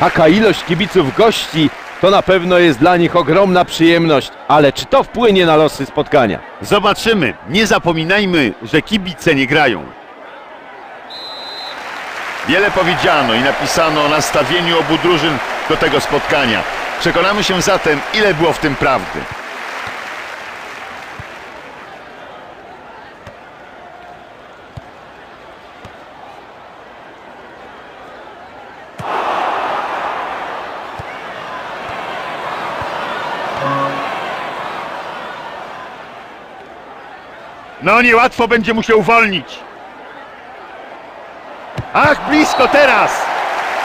Taka ilość kibiców gości to na pewno jest dla nich ogromna przyjemność, ale czy to wpłynie na losy spotkania? Zobaczymy. Nie zapominajmy, że kibice nie grają. Wiele powiedziano i napisano o nastawieniu obu drużyn do tego spotkania. Przekonamy się zatem, ile było w tym prawdy. No niełatwo będzie mu się uwolnić. Ach, blisko teraz!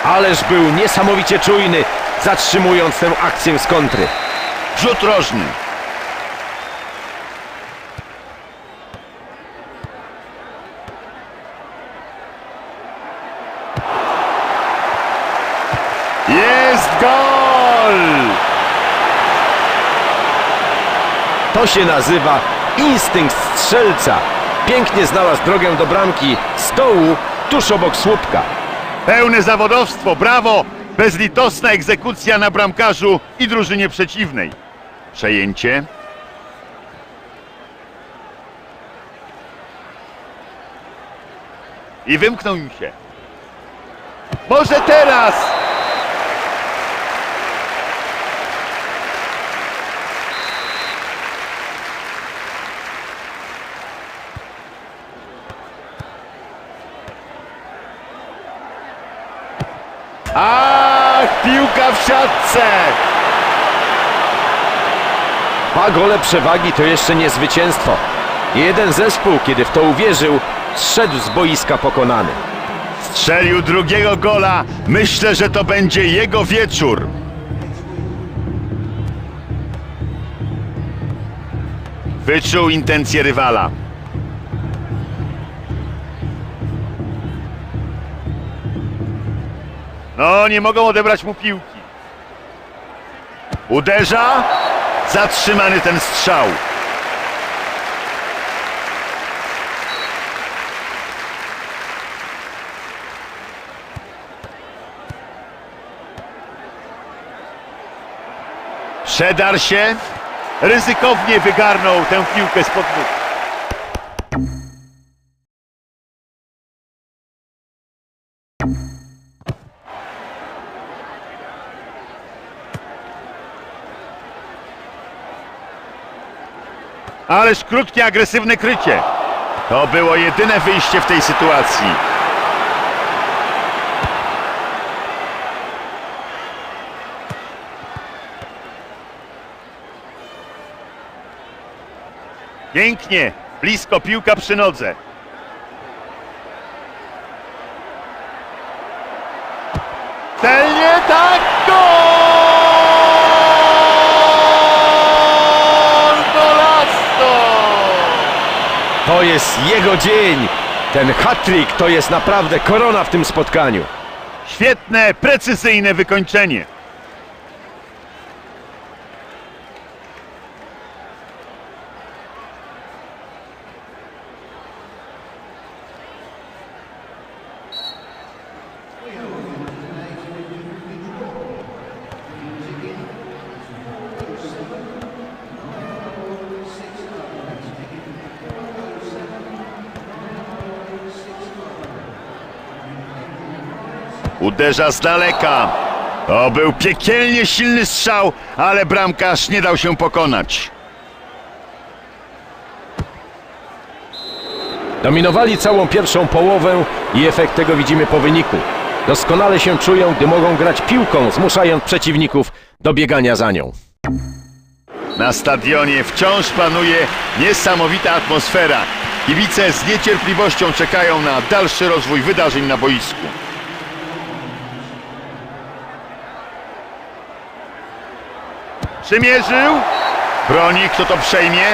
Ależ był niesamowicie czujny, zatrzymując tę akcję z kontry. Rzut rożny. Jest gol! To się nazywa instynkt strzelca. Pięknie znalazł drogę do bramki z dołu, tuż obok słupka. Pełne zawodowstwo, brawo! Bezlitosna egzekucja na bramkarzu i drużynie przeciwnej. Przejęcie. I wymknął im się. Może teraz! Ach, piłka w siatce! Dwa gole przewagi to jeszcze nie zwycięstwo. Jeden zespół, kiedy w to uwierzył, zszedł z boiska pokonany. Strzelił drugiego gola. Myślę, że to będzie jego wieczór. Wyczuł intencje rywala. No, nie mogą odebrać mu piłki. Uderza. Zatrzymany ten strzał. Przedarł się. Ryzykownie wygarnął tę piłkę spod nóg. Ależ krótkie, agresywne krycie. To było jedyne wyjście w tej sytuacji. Pięknie, blisko piłka przy nodze. To jest jego dzień. Ten hat-trick to jest naprawdę korona w tym spotkaniu. Świetne, precyzyjne wykończenie. Uderza z daleka. To był piekielnie silny strzał, ale bramkarz nie dał się pokonać. Dominowali całą pierwszą połowę i efekt tego widzimy po wyniku. Doskonale się czują, gdy mogą grać piłką, zmuszając przeciwników do biegania za nią. Na stadionie wciąż panuje niesamowita atmosfera. Kibice z niecierpliwością czekają na dalszy rozwój wydarzeń na boisku. Przymierzył. Broni, kto to przejmie.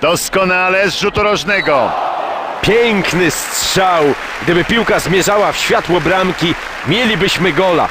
Doskonale z rzutu rożnego. Piękny strzał. Gdyby piłka zmierzała w światło bramki, mielibyśmy gola.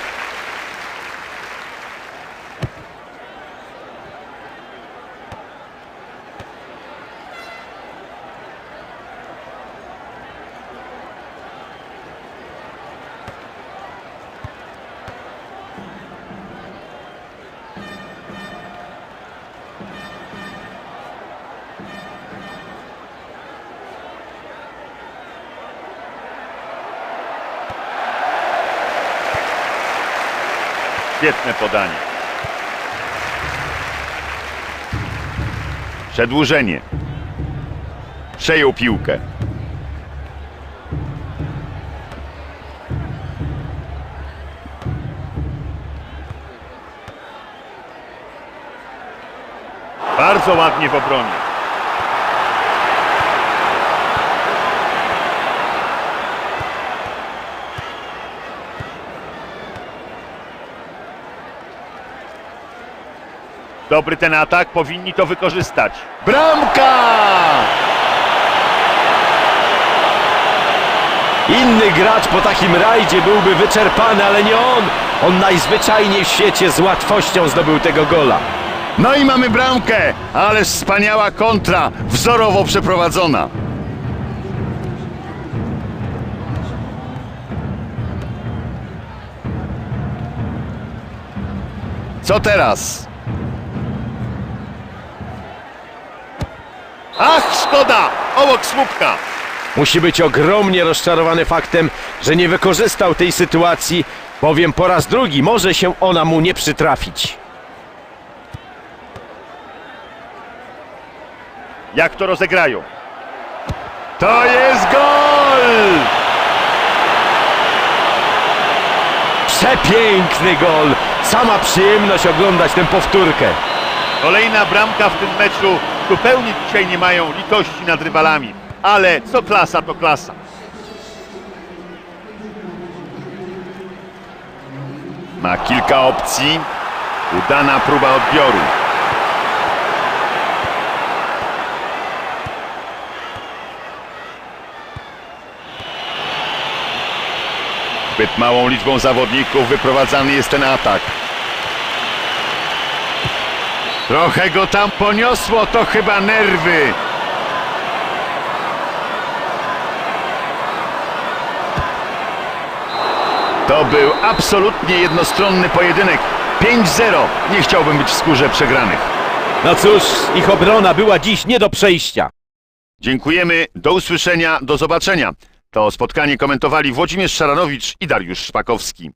Świetne podanie. Przedłużenie. Przejął piłkę. Bardzo ładnie w Dobry ten atak, powinni to wykorzystać. Bramka! Inny gracz po takim rajdzie byłby wyczerpany, ale nie on. On najzwyczajniej w świecie z łatwością zdobył tego gola. No i mamy bramkę, ale wspaniała kontra, wzorowo przeprowadzona. Co teraz? Ach, szkoda! Obok słupka! Musi być ogromnie rozczarowany faktem, że nie wykorzystał tej sytuacji, bowiem po raz drugi może się ona mu nie przytrafić. Jak to rozegrają? To jest gol! Przepiękny gol! Sama przyjemność oglądać tę powtórkę. Kolejna bramka w tym meczu. Zupełnie dzisiaj nie mają litości nad rywalami. Ale co klasa, to klasa. Ma kilka opcji. Udana próba odbioru. Zbyt małą liczbą zawodników wyprowadzany jest ten atak. Trochę go tam poniosło, to chyba nerwy. To był absolutnie jednostronny pojedynek. 5-0. Nie chciałbym być w skórze przegranych. No cóż, ich obrona była dziś nie do przejścia. Dziękujemy, do usłyszenia, do zobaczenia. To spotkanie komentowali Włodzimierz Szaranowicz i Dariusz Szpakowski.